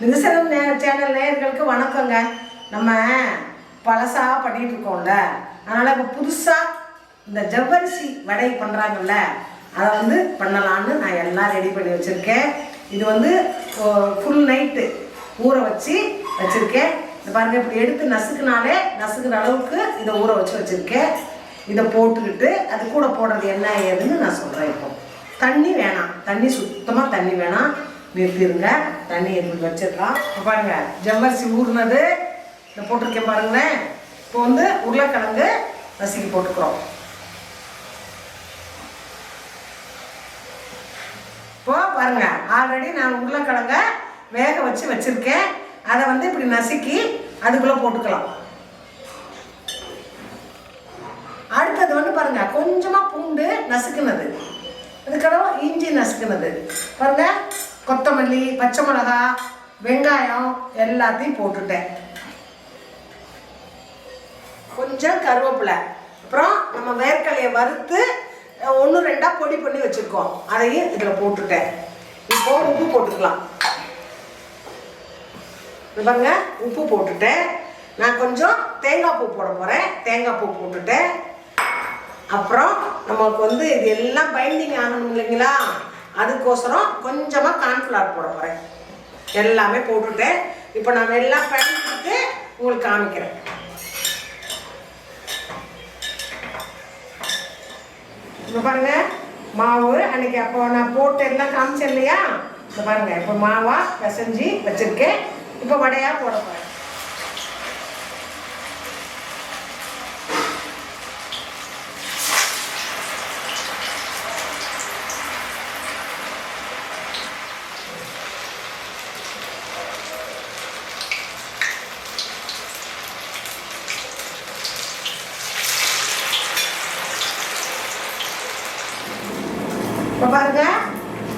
நிகசனம் நே சேனல் நேயர்களுக்கு வணக்கங்க. நம்ம பழசாக பண்ணிகிட்டு இருக்கோம்ல. அதனால் இப்போ புதுசாக இந்த ஜவ்வரிசி வடை பண்ணுறாங்கல்ல அதை வந்து பண்ணலான்னு நான் எல்லாம் ரெடி பண்ணி வச்சுருக்கேன். இது வந்து ஃபுல் நைட்டு ஊற வச்சு வச்சுருக்கேன். இந்த பாருங்கள் இப்படி எடுத்து நசுக்குனாலே நசுக்குற அளவுக்கு இதை ஊற வச்சு வச்சுருக்கேன். இதை போட்டுக்கிட்டு அது கூட போடுறது என்ன ஏதுன்னு நான் சொல்கிறேன் இப்போ. தண்ணி வேணாம். தண்ணி சுத்தமாக தண்ணி வேணாம். நிறுத்திடுங்க தண்ணி எடுத்து வச்சிடலாம். பாருங்க ஜவ்வரிசி ஊறினது. இந்த போட்டிருக்கேன் பாருங்களேன். இப்போ வந்து உருளைக்கிழங்கு நசுக்கி போட்டுக்கிறோம். இப்போ பாருங்க ஆல்ரெடி நான் உருளைக்கிழங்க வேக வச்சு வச்சுருக்கேன். அதை வந்து இப்படி நசுக்கி அதுக்குள்ளே போட்டுக்கலாம். அடுத்தது வந்து பாருங்க கொஞ்சமாக பூண்டு நசுக்குனது. அதுக்கப்புறம் இஞ்சி நசுக்குனது. பாருங்கள் கொத்தமல்லி பச்சை மிளகா வெங்காயம் எல்லாத்தையும் போட்டுட்டேன். கொஞ்சம் கருவேப்பிலை. அப்புறம் நம்ம வேர்க்கலையை வறுத்து ஒன்று ரெண்டாக பொடி பண்ணி வச்சுருக்கோம். அதையும் இதில் போட்டுட்டேன். இப்போ உப்பு போட்டுக்கலாம். இவங்க உப்பு போட்டுட்டேன். நான் கொஞ்சம் தேங்காய் பூ போட போகிறேன் தேங்காய் பூ போட்டுட்டேன். அப்புறம் நமக்கு வந்து இது எல்லாம் பைண்டிங் ஆகணும் இல்லைங்களா? அதுக்கோசரம் கொஞ்சமாக கார்ன்ஃப்ளவர் போட போகிறேன் எல்லாமே போட்டுட்டேன். இப்போ நான் எல்லாம் பண்ணிட்டு உங்களுக்கு காமிக்கிறேன். இப்போ பாருங்க மாவு அன்னைக்கு அப்போ நான் போட்டு எல்லாம் காமிச்சேன் இல்லையா? இப்போ பாருங்க இப்போ மாவா பிசைஞ்சு வச்சிருக்கேன். இப்போ வடையா போட போகிறேன் இப்போ பாருங்க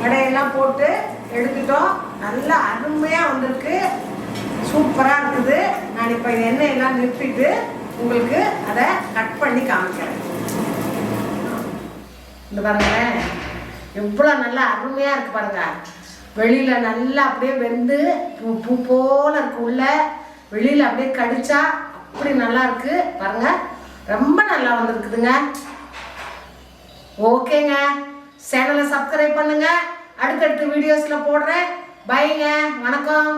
வடையெல்லாம் போட்டு எடுத்துட்டோம். நல்லா அருமையாக வந்திருக்கு. சூப்பராக இருக்குது. நான் இப்போ இந்த எண்ணெய் எல்லாம் நிறுத்திட்டு உங்களுக்கு அதை கட் பண்ணி காமிக்கிறேன். இந்த பாருங்களேன் எவ்வளோ நல்லா அருமையாக இருக்குது பாருங்க. வெளியில் நல்லா அப்படியே வெந்து பூ பூ போல இருக்கு உள்ள. வெளியில் அப்படியே கடிச்சா அப்படி நல்லா இருக்கு. பாருங்க ரொம்ப நல்லா வந்திருக்குதுங்க. ஓகேங்க. சேனலை சப்ஸ்கிரைப் பண்ணுங்க. அடுத்தடுத்த வீடியோஸில் போடுறேன். பைங்க வணக்கம்.